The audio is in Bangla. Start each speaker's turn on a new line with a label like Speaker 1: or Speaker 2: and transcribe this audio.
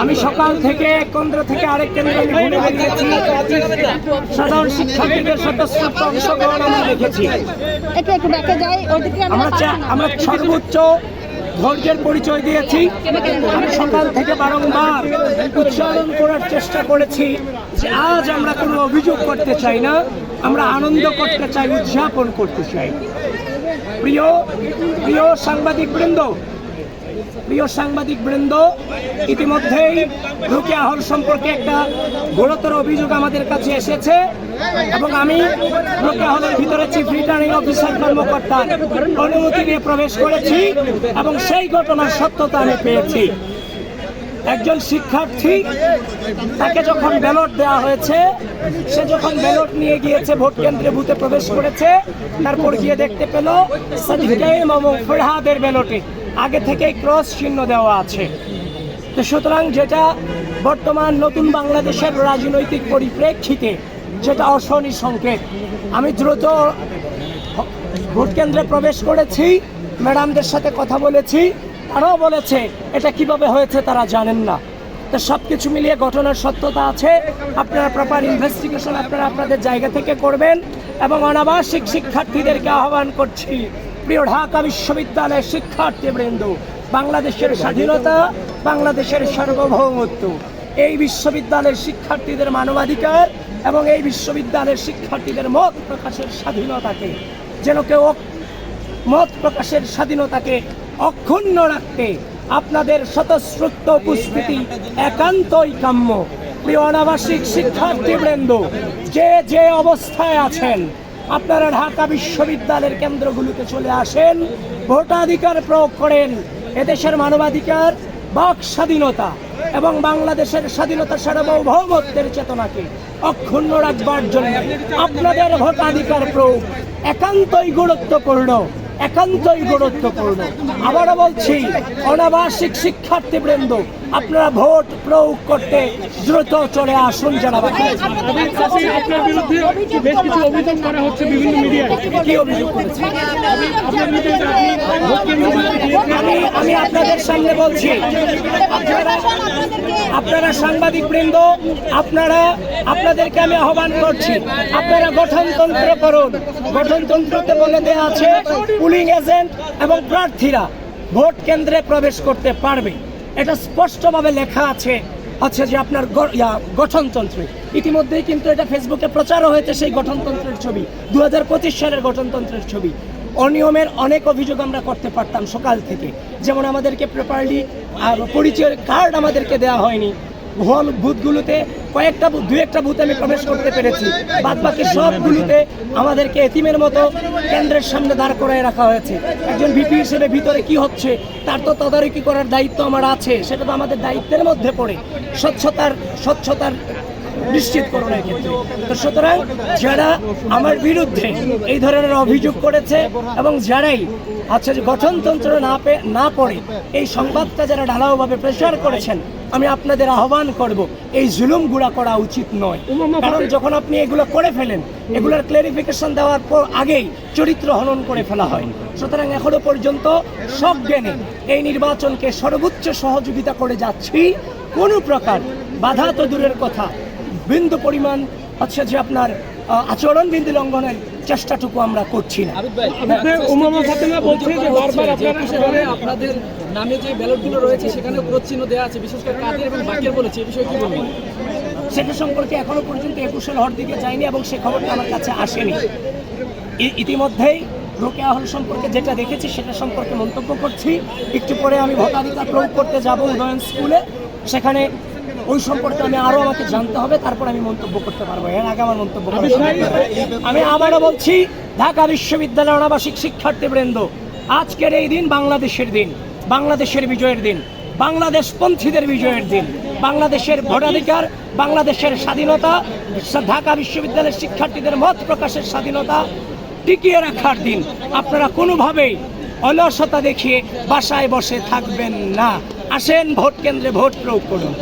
Speaker 1: আমি সকাল থেকে এক কেন্দ্র থেকে আরেক কেন্দ্রে আমি ঘুরে বেরিয়েছি। সাধারণ শিক্ষার্থীদের স্বতঃস্ফূর্ত অংশগ্রহণ আমরা দেখেছি। আমরা সর্বোচ্চ ধৈর্যের পরিচয় দিয়েছি। আমি সকাল থেকে বারংবার উচ্চারণ করার চেষ্টা করেছি যে আজ আমরা কোনো অভিযোগ করতে চাই না আমরা আনন্দ করতে চাই উদযাপন করতে চাই। প্রিয় প্রিয় সাংবাদিক বৃন্দ প্রিয় সাংবাদিক বৃন্দ, ইতিমধ্যেই রুকিয়া হল সম্পর্কে একটা গুরুতর অভিযোগ আমাদের কাছে এসেছে এবং আমি রুকিয়া হলের ভিতরে চিফ রিটার্নিং অফিসার কর্মকর্তার অনুমতি নিয়ে প্রবেশ করেছি এবং সেই ঘটনার সত্যতা আমি পেয়েছি। একজন শিক্ষার্থী, তাকে যখন ব্যালট দেওয়া হয়েছে, সে যখন ব্যালট নিয়ে গিয়েছে, ভোট কেন্দ্রে বুথে প্রবেশ করেছে, তারপর গিয়ে দেখতে পেল ফেরহাদের ব্যালটে আগে থেকেই ক্রস চিহ্ন দেওয়া আছে। তো সুতরাং যেটা বর্তমান নতুন বাংলাদেশের রাজনৈতিক পরিপ্রেক্ষিতে যেটা অশনি সংকেত। আমি দ্রুত ভোট কেন্দ্রে প্রবেশ করেছি, ম্যাডামদের সাথে কথা বলেছি। তারাও বলেছে এটা কীভাবে হয়েছে তারা জানেন না। তো সব কিছু মিলিয়ে ঘটনার সত্যতা আছে আপনারা প্রপার ইনভেস্টিগেশন আপনারা আপনাদের জায়গা থেকে করবেন এবং অনাবাসিক শিক্ষার্থীদেরকে আহ্বান করছি। প্রিয় ঢাকা বিশ্ববিদ্যালয়ের শিক্ষার্থীবৃন্দ বাংলাদেশের স্বাধীনতা বাংলাদেশের সার্বভৌমত্ব। এই বিশ্ববিদ্যালয়ের শিক্ষার্থীদের মানবাধিকার এবং এই বিশ্ববিদ্যালয়ের শিক্ষার্থীদের মত প্রকাশের স্বাধীনতাকে যেন কেউ মত প্রকাশের স্বাধীনতাকে অক্ষুণ্ণ রাখতে আপনাদের স্বতঃস্ফূর্ত উপস্থিতি একান্তই কাম্য। প্রিয় অনাবাসিক শিক্ষার্থীবৃন্দ যে যে অবস্থায় আছেন, আপনারা ঢাকা বিশ্ববিদ্যালয়ের কেন্দ্রগুলোতে চলে আসেন, ভোটাধিকার প্রয়োগ করেন, এদেশের মানবাধিকার, বাক স্বাধীনতা এবং বাংলাদেশের স্বাধীনতা সার্বভৌমত্বের চেতনাকে অক্ষুণ্ণ রাখবার জন্য আপনাদের ভোটাধিকার প্রয়োগ একান্তই গুরুত্বপূর্ণ। একান্তই গুরুত্বপূর্ণ। আবারও বলছি অনাবাসিক শিক্ষার্থীবৃন্দ আপনারা ভোট প্রয়োগ করতে দ্রুত চলে আসুন জানাবাকি
Speaker 2: আপনার বিরুদ্ধে বেশ কিছু অভিযোগ করা হচ্ছে বিভিন্ন মিডিয়ায়
Speaker 1: কি আমি আমি আপনাদের সামনে বলছি আপনারা আপনারা সাংবাদিক বৃন্দ আপনারা আপনাদেরকে আমি আহ্বান করছি আপনারা গঠনতন্ত্র করুন গঠনতন্ত্রতে বলে দেওয়া আছে পুলিং এজেন্ট এবং প্রার্থীরা ভোট কেন্দ্রে প্রবেশ করতে পারবে এটা স্পষ্টভাবে লেখা আছে আচ্ছা যে আপনার গঠনতন্ত্রে ইতিমধ্যেই কিন্তু এটা ফেসবুকে প্রচারও হয়েছে সেই গঠনতন্ত্রের ছবি দু হাজার পঁচিশ সালের গঠনতন্ত্রের ছবি। অনিয়মের অনেক অভিযোগ আমরা করতে পারতাম সকাল থেকে। যেমন আমাদেরকে প্রপারলি পরিচয়ের কার্ড আমাদেরকে দেওয়া হয়নি। ভুয়া বুথগুলোতে কয়েকটা দু একটা বুথে আমি প্রবেশ করতে পেরেছি। বাদ বাকি সবগুলোতে আমাদেরকে এতিমের মতো কেন্দ্রের সামনে দাঁড় করায় রাখা হয়েছে। একজন ভিপি হিসেবে ভিতরে কি হচ্ছে, তার তো তদারকি করার দায়িত্ব আমার আছে, সেটা তো আমাদের দায়িত্বের মধ্যে পড়ে। স্বচ্ছতার স্বচ্ছতার নিশ্চিত করণের ক্ষেত্রে। তো সুতরাং যারা আমার বিরুদ্ধে এই ধরনের অভিযোগ করেছে এবং যারাই আচ্ছা যে গঠনতন্ত্র না না পড়ে এই সংবাদটা যারা ঢালাওভাবে প্রেশার করেছেন আমি আপনাদের আহ্বান করব এই জুলুমগুলা করা উচিত নয়। কারণ যখন আপনি এগুলো করে ফেলেন এগুলোর ক্লারিফিকেশন দেওয়ার পর আগেই চরিত্র হনন করে ফেলা হয়। সুতরাং এখনও পর্যন্ত সব জ্ঞানে এই নির্বাচনকে সর্বোচ্চ সহযোগিতা করে যাচ্ছি। কোনো প্রকার বাধা তো দূরের কথা। বিন্দু পরিমাণ হচ্ছে যে আপনার আচরণ বিন্দু লঙ্ঘনের চেষ্টাটুকু আমরা করছি না।
Speaker 2: আপনার উমামা ফাতেমা বলছে যে বারবার আপনারা
Speaker 3: সেখানে আপনাদের নামে যে ব্যালটগুলো রয়েছে সেখানে দেওয়া আছে। বিশেষ করে কাদের এবং বাকের বলেছে এই বিষয়ে কি বলবেন?
Speaker 1: সেটা সম্পর্কে এখনও পর্যন্ত একুশে হর দিকে যায়নি এবং সে খবরটা আমার কাছে আসেনি। ইতিমধ্যেই রোকেয়া হল সম্পর্কে যেটা দেখেছি সেটা সম্পর্কে মন্তব্য করছি। একটু পরে আমি ভোটাধিকার প্রয়োগ করতে যাব উদয়ন স্কুলে। সেখানে ওই সম্পর্কে আমি আরও আমাকে জানতে হবে তারপর আমি মন্তব্য করতে পারব। এর আগে আমার মন্তব্য। আমি আবারও বলছি ঢাকা বিশ্ববিদ্যালয়ের অনাবাসিক শিক্ষার্থী শিক্ষার্থীবৃন্দ আজকের এই দিন বাংলাদেশের দিন বাংলাদেশের বিজয়ের দিন বাংলাদেশ পন্থীদের বিজয়ের দিন বাংলাদেশের ভোটাধিকার বাংলাদেশের স্বাধীনতা ঢাকা বিশ্ববিদ্যালয়ের শিক্ষার্থীদের মত প্রকাশের স্বাধীনতা টিকিয়ে রাখার দিন। আপনারা কোনোভাবেই অলসতা দেখিয়ে বাসায় বসে থাকবেন না। আসেন ভোট কেন্দ্রে ভোট প্রয়োগ করুন।